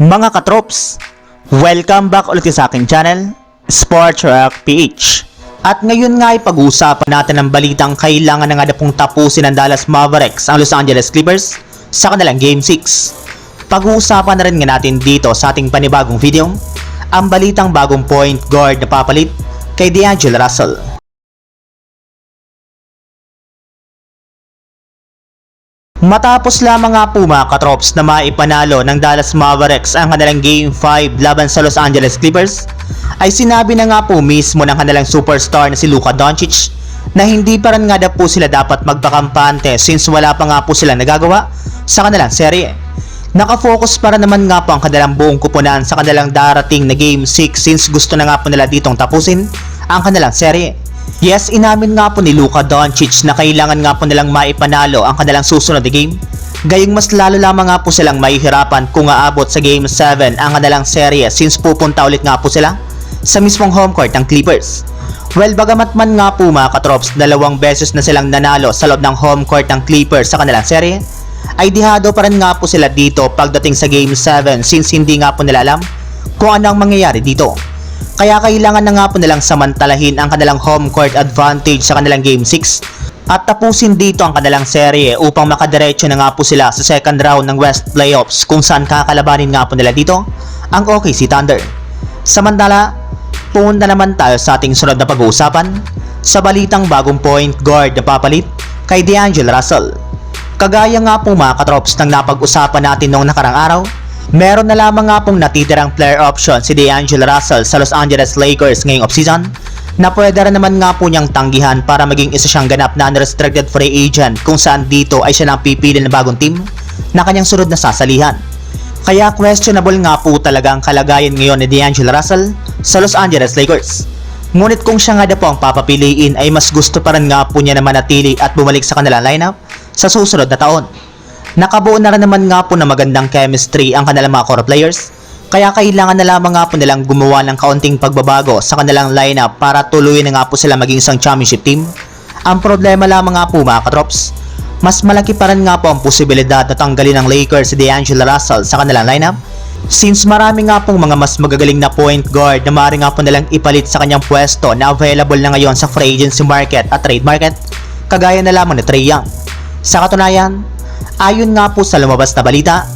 Mga katrops, welcome back ulit sa aking channel, Sports Rock PH. At ngayon nga ay pag-uusapan natin ang balitang kailangan na nga na pong tapusin ng Dallas Mavericks ang Los Angeles Clippers sa kanilang Game 6. Pag-uusapan na rin nga natin dito sa ating panibagong video, ang balitang bagong point guard na papalit kay D'Angelo Russell. Matapos lamang nga po mga katrops na maipanalo ng Dallas Mavericks ang kanilang Game 5 laban sa Los Angeles Clippers, ay sinabi na nga po mismo ng kanilang superstar na si Luka Doncic na hindi pa rin nga daw po sila dapat magpakampante since wala pa nga po silang nagagawa sa kanilang serye. Nakafocus para naman nga po ang kanilang buong kupunan sa kanilang darating na Game 6 since gusto na nga po nila ditong tapusin ang kanilang serye. Yes, inamin nga po ni Luka Doncic na kailangan nga po nilang maipanalo ang kanilang susunod na game. Gayong mas lalo lamang nga po silang mahihirapan kung aabot sa Game 7 ang kanilang serye since pupunta ulit nga po sila sa mismong home court ng Clippers. Well, bagamat man nga po mga katrops, dalawang beses na silang nanalo sa loob ng home court ng Clippers sa kanilang serye, ay dihado pa rin nga po sila dito pagdating sa Game 7 since hindi nga po nila alam kung ano ang mangyayari dito. Kaya kailangan na nga po nilang samantalahin ang kanilang home court advantage sa kanilang Game 6 at tapusin dito ang kanilang serye upang makadiretso na nga po sila sa second round ng West Playoffs kung saan kakalabanin nga po nila dito ang OKC Thunder. Samantala, pumunta naman tayo sa ating sunod na pag-uusapan sa balitang bagong point guard na papalit kay D'Angelo Russell. Kagaya nga po mga katrops ng napag-usapan natin noong nakarang araw, meron na lamang nga pong natitirang player option si D'Angelo Russell sa Los Angeles Lakers ngayong offseason na pwede rin naman nga po niyang tanggihan para maging isa siyang ganap na unrestricted free agent kung saan dito ay siya nang pipili ng bagong team na kanyang sunod na sasalihan. Kaya questionable nga po talaga ang kalagayan ngayon ni D'Angelo Russell sa Los Angeles Lakers. Ngunit kung siya nga na po ang papapiliin ay mas gusto pa rin nga po niya na manatili at bumalik sa kanilang lineup sa susunod na taon. Nakabuo na rin naman nga po na magandang chemistry ang kanilang mga core players kaya kailangan na lamang nga po nilang gumawa ng kaunting pagbabago sa kanilang lineup para tuluyin na nga po sila maging isang championship team. Ang problema lamang nga po mga katrops, mas malaki pa rin nga po ang posibilidad na tanggalin ng Lakers si D'Angelo Russell sa kanilang lineup since marami nga pong mga mas magagaling na point guard na maaari nga po nilang ipalit sa kanyang pwesto na available na ngayon sa free agency market at trade market kagaya na lamang ni Trey Young. Sa katunayan, ayon nga po sa lumabas na balita,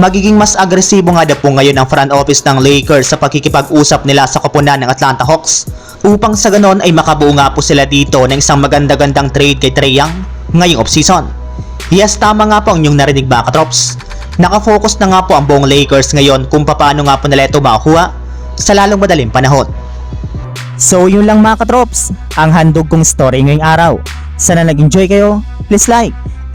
magiging mas agresibo nga daw po ngayon ang front office ng Lakers sa pakikipag-usap nila sa koponan ng Atlanta Hawks upang sa ganon ay makabuo nga po sila dito ng isang maganda-gandang trade kay Trey Young ngayong offseason. Yes, tama nga po ang inyong narinig mga katrops. Nakafocus na nga po ang buong Lakers ngayon kung paano nga po nila ito makakuha sa lalong madaling panahon. So yun lang mga katrops, ang handog kong story ngayong araw. Sana nag-enjoy kayo, please like